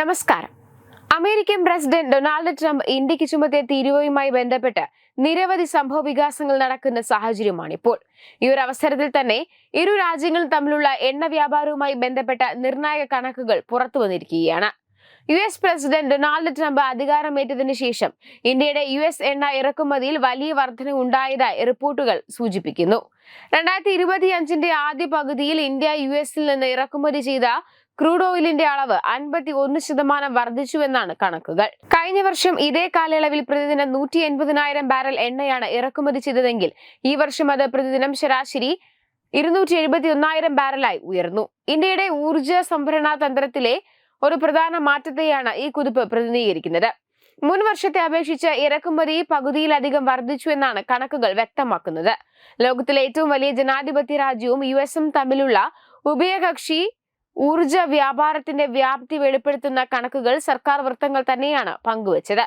നമസ്കാരം. American president Donald Trump ഇന്ത്യയ്ക്ക് ചുമത്തിയ തീരുവയുമായി ബന്ധപ്പെട്ട് നിരവധി സംഭവ വികാസങ്ങൾ നടക്കുന്ന സാഹചര്യമാണിപ്പോൾ ഈ ഒരു അവസരത്തിൽ തന്നെ ഇരു രാജ്യങ്ങളും തമ്മിലുള്ള എണ്ണ വ്യാപാരവുമായി ബന്ധപ്പെട്ട നിർണായക കണക്കുകൾ പുറത്തു വന്നിരിക്കുകയാണ്. U S president Donald Trump അധികാരമേറ്റതിനു ശേഷം ഇന്ത്യയുടെ യു എസ് എണ്ണ ഇറക്കുമതിയിൽ വലിയ വർധന ഉണ്ടായതായി റിപ്പോർട്ടുകൾ സൂചിപ്പിക്കുന്നു. രണ്ടായിരത്തി ഇരുപത്തിയഞ്ചിന്റെ ആദ്യ പകുതിയിൽ ഇന്ത്യ യു എസിൽ നിന്ന് ഇറക്കുമതി ചെയ്ത ക്രൂഡ് ഓയിലിന്റെ അളവ് അൻപത്തി ഒന്ന് ശതമാനം വർദ്ധിച്ചുവെന്നാണ് കണക്കുകൾ. കഴിഞ്ഞ വർഷം ഇതേ കാലയളവിൽ പ്രതിദിനം നൂറ്റി എൺപതിനായിരം ബാരൽ എണ്ണയാണ് ഇറക്കുമതി ചെയ്തതെങ്കിൽ ഈ വർഷം അത് പ്രതിദിനം ശരാശരി ഇരുന്നൂറ്റി എഴുപത്തി ഒന്നായിരം ബാരലായി ഉയർന്നു. ഇന്ത്യയുടെ ഊർജ സംഭരണ തന്ത്രത്തിലെ ഒരു പ്രധാന മാറ്റത്തെയാണ് ഈ കുതിപ്പ് പ്രതിനിധീകരിക്കുന്നത്. മുൻ വർഷത്തെ അപേക്ഷിച്ച് ഇറക്കുമതി പകുതിയിലധികം വർദ്ധിച്ചു എന്നാണ് കണക്കുകൾ വ്യക്തമാക്കുന്നത്. ലോകത്തിലെ ഏറ്റവും വലിയ ജനാധിപത്യ രാജ്യവും യു എസും തമ്മിലുള്ള ഉഭയകക്ഷി ഊർജ വ്യാപാരത്തിന്റെ വ്യാപ്തി വെളിപ്പെടുത്തുന്ന കണക്കുകൾ സർക്കാർ വൃത്തങ്ങൾ തന്നെയാണ് പങ്കുവച്ചത്.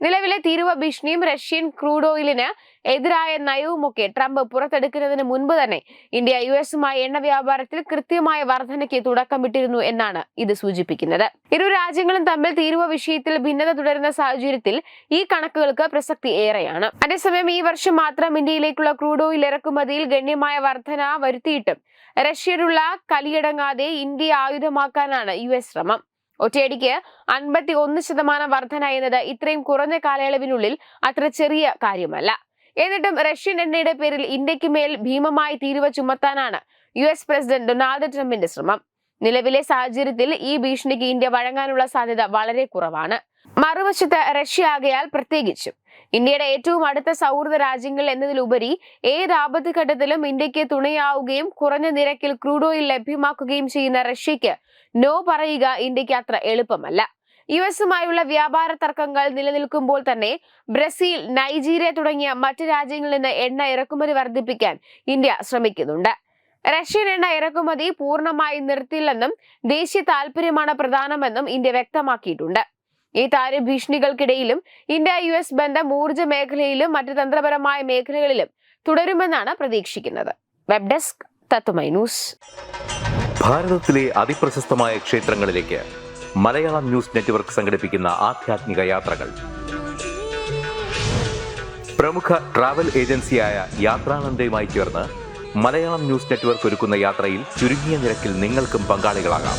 നിലവിലെ തീരുവ ഭീഷണിയും റഷ്യൻ ക്രൂഡ് ഓയിലിന് എതിരായ നയവുമൊക്കെ ട്രംപ് പുറത്തെടുക്കുന്നതിന് മുൻപ് തന്നെ ഇന്ത്യ യു എസുമായി എണ്ണ വ്യാപാരത്തിൽ കൃത്യമായ വർധനയ്ക്ക് തുടക്കമിട്ടിരുന്നു എന്നാണ് ഇത് സൂചിപ്പിക്കുന്നത്. ഇരു രാജ്യങ്ങളും തമ്മിൽ തീരുവ വിഷയത്തിൽ ഭിന്നത തുടരുന്ന സാഹചര്യത്തിൽ ഈ കണക്കുകൾക്ക് പ്രസക്തി ഏറെയാണ്. അതേസമയം ഈ വർഷം മാത്രം ഇന്ത്യയിലേക്കുള്ള ക്രൂഡ് ഓയിൽ ഇറക്കുമതിയിൽ ഗണ്യമായ വർധന വരുത്തിയിട്ടും റഷ്യയിലുള്ള കലിയടങ്ങാതെ ഇന്ത്യ ആയുധമാക്കാനാണ് യു എസ് ശ്രമം. ഒറ്റയടിക്ക് അൻപത്തി ഒന്ന് ശതമാനം വർധന എന്നത് ഇത്രയും കുറഞ്ഞ കാലയളവിനുള്ളിൽ അത്ര ചെറിയ കാര്യമല്ല. എന്നിട്ടും റഷ്യൻ എണ്ണയുടെ പേരിൽ ഇന്ത്യയ്ക്ക് മേൽ ഭീമമായി തീരുവ ചുമത്താനാണ് യു എസ് പ്രസിഡന്റ് ഡൊണാൾഡ് ട്രംപിന്റെ ശ്രമം. നിലവിലെ സാഹചര്യത്തിൽ ഈ ഭീഷണിക്ക് ഇന്ത്യ വഴങ്ങാനുള്ള സാധ്യത വളരെ കുറവാണ്. മറുവശത്ത് റഷ്യ ആകയാൽ പ്രത്യേകിച്ചും. ഇന്ത്യയുടെ ഏറ്റവും അടുത്ത സൗഹൃദ രാജ്യങ്ങൾ എന്നതിലുപരി ഏത് ആപത്ത് ഘട്ടത്തിലും ഇന്ത്യയ്ക്ക് തുണയാവുകയും കുറഞ്ഞ നിരക്കിൽ ക്രൂഡ് ഓയിൽ ലഭ്യമാക്കുകയും ചെയ്യുന്ന റഷ്യക്ക് നോ പറയുക ഇന്ത്യയ്ക്ക് അത്ര എളുപ്പമല്ല. യു എസുമായുള്ള വ്യാപാര തർക്കങ്ങൾ നിലനിൽക്കുമ്പോൾ തന്നെ ബ്രസീൽ നൈജീരിയ തുടങ്ങിയ മറ്റ് രാജ്യങ്ങളിൽ നിന്ന് എണ്ണ ഇറക്കുമതി വർദ്ധിപ്പിക്കാൻ ഇന്ത്യ ശ്രമിക്കുന്നുണ്ട്. റഷ്യൻ എണ്ണ ഇറക്കുമതി പൂർണമായി നിർത്തില്ലെന്നും ദേശീയ താൽപര്യമാണ് പ്രധാനമെന്നും ഇന്ത്യ വ്യക്തമാക്കിയിട്ടുണ്ട്. ഈ താര ഭീഷണികൾക്കിടയിലും ഇന്ത്യ യു എസ് ബന്ധം ഊർജ മേഖലയിലും മറ്റ് തന്ത്രപരമായ മേഖലകളിലും തുടരുമെന്നാണ് പ്രതീക്ഷിക്കുന്നത്. Web desk Tatwamayi news. ഭാരതത്തിലെ അതിപ്രശസ്തമായ ക്ഷേത്രങ്ങളിലേക്ക് മലയാളം ന്യൂസ് നെറ്റ്വർക്ക് സംഘടിപ്പിക്കുന്ന ആധ്യാത്മിക യാത്രകൾ. പ്രമുഖ ട്രാവൽ ഏജൻസിയായ യാത്രാനന്ദയുമായി ചേർന്ന് മലയാളം ന്യൂസ് നെറ്റ്വർക്ക് ഒരുക്കുന്ന യാത്രയിൽ ചുരുങ്ങിയ നിരക്കിൽ നിങ്ങൾക്കും പങ്കാളികളാകാം.